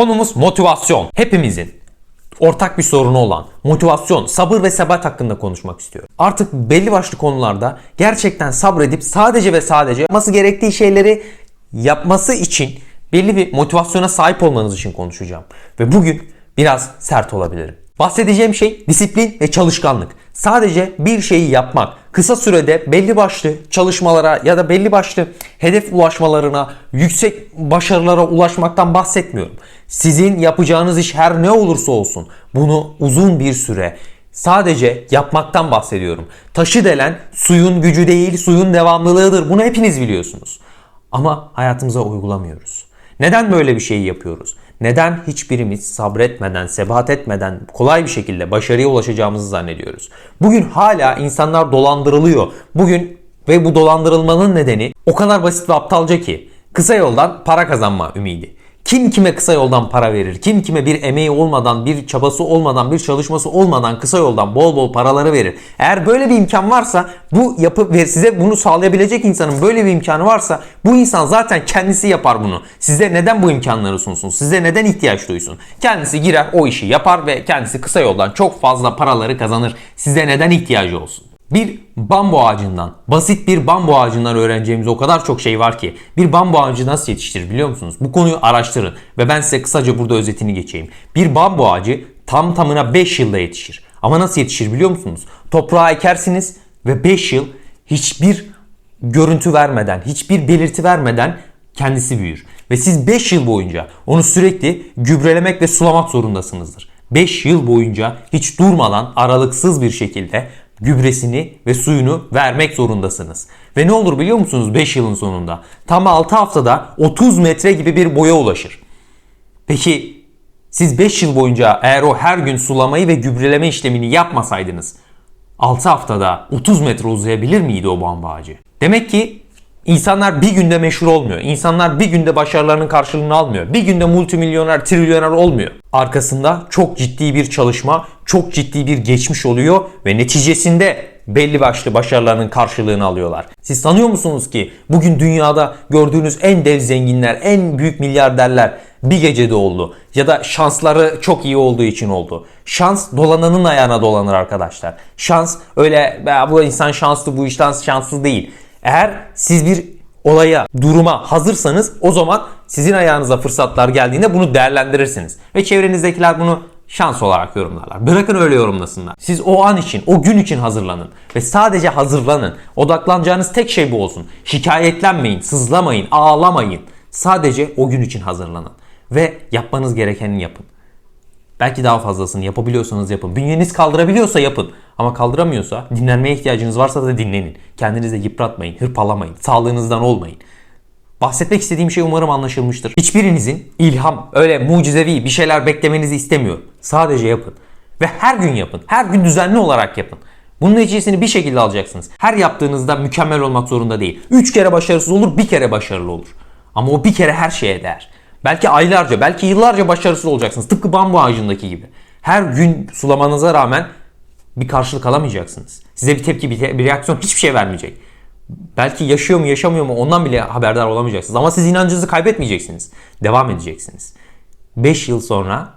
Konumuz motivasyon. Hepimizin ortak bir sorunu olan motivasyon, sabır ve sebat hakkında konuşmak istiyorum. Artık belli başlı konularda gerçekten sabredip sadece ve sadece yapması gerektiği şeyleri yapması için belli bir motivasyona sahip olmanız için konuşacağım. Ve bugün biraz sert olabilirim. Bahsedeceğim şey disiplin ve çalışkanlık. Sadece bir şeyi yapmak, kısa sürede belli başlı çalışmalara ya da belli başlı hedef ulaşmalarına, yüksek başarılara ulaşmaktan bahsetmiyorum. Sizin yapacağınız iş her ne olursa olsun bunu uzun bir süre sadece yapmaktan bahsediyorum. Taşı delen suyun gücü değil, suyun devamlılığıdır. Bunu hepiniz biliyorsunuz. Ama hayatımıza uygulamıyoruz. Neden böyle bir şeyi yapıyoruz? Neden hiçbirimiz sabretmeden, sebat etmeden kolay bir şekilde başarıya ulaşacağımızı zannediyoruz? Bugün hala insanlar dolandırılıyor. Bugün ve bu dolandırılmanın nedeni o kadar basit ve aptalca ki kısa yoldan para kazanma ümidi. Kim kime kısa yoldan para verir? Kim kime bir emeği olmadan, bir çabası olmadan, bir çalışması olmadan kısa yoldan bol bol paraları verir? Eğer böyle bir imkan varsa bu yapıp ve size bunu sağlayabilecek insanın böyle bir imkanı varsa bu insan zaten kendisi yapar bunu. Size neden bu imkanları sunsun? Size neden ihtiyaç duysun? Kendisi girer o işi yapar ve kendisi kısa yoldan çok fazla paraları kazanır. Size neden ihtiyacı olsun? Bir bambu ağacından, basit bir bambu ağacından öğreneceğimiz o kadar çok şey var ki. Bir bambu ağacı nasıl yetiştirir biliyor musunuz? Bu konuyu araştırın ve ben size kısaca burada özetini geçeyim. Bir bambu ağacı tam tamına 5 yılda yetişir. Ama nasıl yetişir biliyor musunuz? Toprağa ekersiniz ve 5 yıl hiçbir görüntü vermeden, hiçbir belirti vermeden kendisi büyür. Ve siz 5 yıl boyunca onu sürekli gübrelemek ve sulamak zorundasınızdır. 5 yıl boyunca hiç durmadan aralıksız bir şekilde gübresini ve suyunu vermek zorundasınız. Ve ne olur biliyor musunuz 5 yılın sonunda? Tam 6 haftada 30 metre gibi bir boya ulaşır. Peki siz 5 yıl boyunca eğer o her gün sulamayı ve gübreleme işlemini yapmasaydınız 6 haftada 30 metre uzayabilir miydi o bambu ağacı? Demek ki insanlar bir günde meşhur olmuyor. İnsanlar bir günde başarılarının karşılığını almıyor. Bir günde multimilyoner, trilyoner olmuyor. Arkasında çok ciddi bir çalışma, çok ciddi bir geçmiş oluyor ve neticesinde belli başlı başarılarının karşılığını alıyorlar. Siz sanıyor musunuz ki bugün dünyada gördüğünüz en dev zenginler, en büyük milyarderler bir gecede oldu ya da şansları çok iyi olduğu için oldu. Şans dolananın ayağına dolanır arkadaşlar. Şans öyle "Ya bu insan şanslı bu işten şanslı değil. Eğer siz bir olaya, duruma hazırsanız o zaman sizin ayağınıza fırsatlar geldiğinde bunu değerlendirirsiniz. Ve çevrenizdekiler bunu şans olarak yorumlarlar. Bırakın öyle yorumlasınlar. Siz o an için, o gün için hazırlanın. Ve sadece hazırlanın. Odaklanacağınız tek şey bu olsun. Şikayetlenmeyin, sızlamayın, ağlamayın. Sadece o gün için hazırlanın. Ve yapmanız gerekeni yapın. Belki daha fazlasını yapabiliyorsanız yapın. Bünyeniz kaldırabiliyorsa yapın. Ama kaldıramıyorsa dinlenmeye ihtiyacınız varsa da dinlenin. Kendinizi yıpratmayın, hırpalamayın. Sağlığınızdan olmayın. Bahsetmek istediğim şey umarım anlaşılmıştır. Hiçbirinizin ilham, öyle mucizevi bir şeyler beklemenizi istemiyorum. Sadece yapın. Ve her gün yapın. Her gün düzenli olarak yapın. Bunun neticesini bir şekilde alacaksınız. Her yaptığınızda mükemmel olmak zorunda değil. 3 kere başarısız olur, bir kere başarılı olur. Ama o bir kere her şeye değer. Belki aylarca, belki yıllarca başarısız olacaksınız. Tıpkı bambu ağacındaki gibi. Her gün sulamanıza rağmen bir karşılık alamayacaksınız. Size bir tepki, bir, bir reaksiyon hiçbir şey vermeyecek. Belki yaşıyor mu yaşamıyor mu ondan bile haberdar olamayacaksınız. Ama siz inancınızı kaybetmeyeceksiniz. Devam edeceksiniz. 5 yıl sonra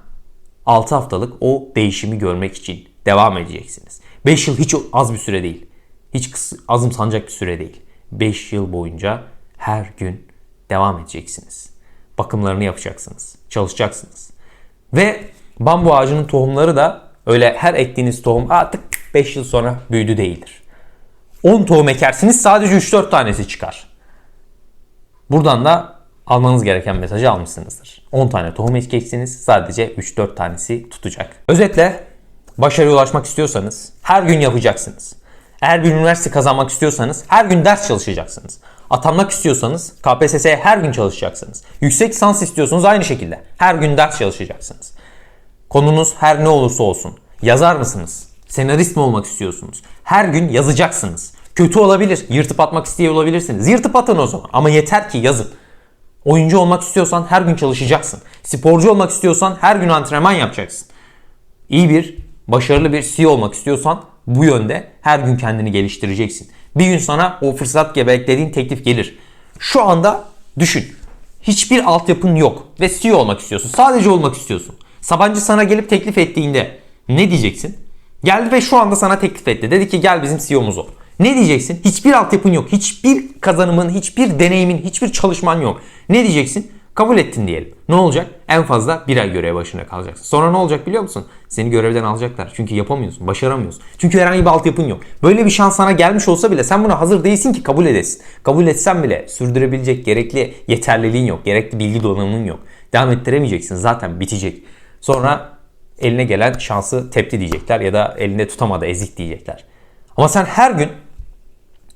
6 haftalık o değişimi görmek için devam edeceksiniz. 5 yıl hiç az bir süre değil. Hiç kıs- azımsanacak bir süre değil. 5 yıl boyunca her gün devam edeceksiniz. Bakımlarını yapacaksınız. Çalışacaksınız. Ve bambu ağacının tohumları da öyle her ektiğiniz tohum artık 5 yıl sonra büyüdü değildir. 10 tohum ekersiniz sadece 3-4 tanesi çıkar. Buradan da almanız gereken mesajı almışsınızdır. 10 tane tohum ekeceksiniz sadece 3-4 tanesi tutacak. Özetle başarıya ulaşmak istiyorsanız her gün yapacaksınız. Eğer bir üniversite kazanmak istiyorsanız her gün ders çalışacaksınız. Atanmak istiyorsanız KPSS'ye her gün çalışacaksınız. Yüksek lisans istiyorsanız aynı şekilde her gün ders çalışacaksınız. Konunuz her ne olursa olsun. Yazar mısınız? Senarist mi olmak istiyorsunuz? Her gün yazacaksınız. Kötü olabilir. Yırtıp atmak istiyor olabilirsiniz. Yırtıp atın o zaman. Ama yeter ki yazın. Oyuncu olmak istiyorsan her gün çalışacaksın. Sporcu olmak istiyorsan her gün antrenman yapacaksın. İyi bir, başarılı bir CEO olmak istiyorsan bu yönde her gün kendini geliştireceksin. Bir gün sana o fırsat gibi beklediğin teklif gelir. Şu anda düşün. Hiçbir altyapın yok ve CEO olmak istiyorsun. Sadece olmak istiyorsun. Sabancı sana gelip teklif ettiğinde ne diyeceksin? Geldi ve şu anda sana teklif etti. Dedi ki gel bizim CEO'muz ol. Ne diyeceksin? Hiçbir altyapın yok. Hiçbir kazanımın, hiçbir deneyimin, hiçbir çalışman yok. Ne diyeceksin? Kabul ettin diyelim. Ne olacak? En fazla bir ay görev başına kalacaksın. Sonra ne olacak biliyor musun? Seni görevden alacaklar. Çünkü yapamıyorsun, başaramıyorsun. Çünkü herhangi bir altyapın yok. Böyle bir şans sana gelmiş olsa bile sen buna hazır değilsin ki kabul edesin. Kabul etsen bile sürdürebilecek gerekli yeterliliğin yok. Gerekli bilgi donanımın yok. Devam ettiremeyeceksin. Zaten bitecek. Sonra eline gelen şansı tepti diyecekler ya da elinde tutamadı ezik diyecekler. Ama sen her gün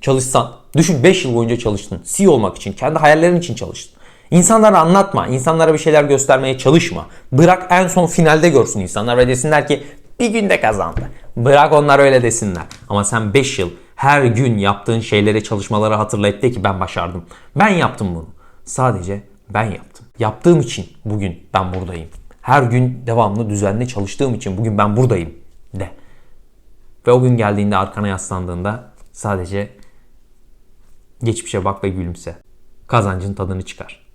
çalışsan, düşün 5 yıl boyunca çalıştın. CEO olmak için, kendi hayallerin için çalıştın. İnsanlara anlatma, insanlara bir şeyler göstermeye çalışma. Bırak en son finalde görsün insanlar ve desinler ki bir günde kazandı. Bırak onlar öyle desinler. Ama sen 5 yıl her gün yaptığın şeyleri, çalışmaları hatırlayıp de ki ben başardım. Ben yaptım bunu. Sadece ben yaptım. Yaptığım için bugün ben buradayım. Her gün devamlı düzenli çalıştığım için bugün ben buradayım de. Ve o gün geldiğinde arkana yaslandığında sadece geçmişe bak ve gülümse. Kazancın tadını çıkar.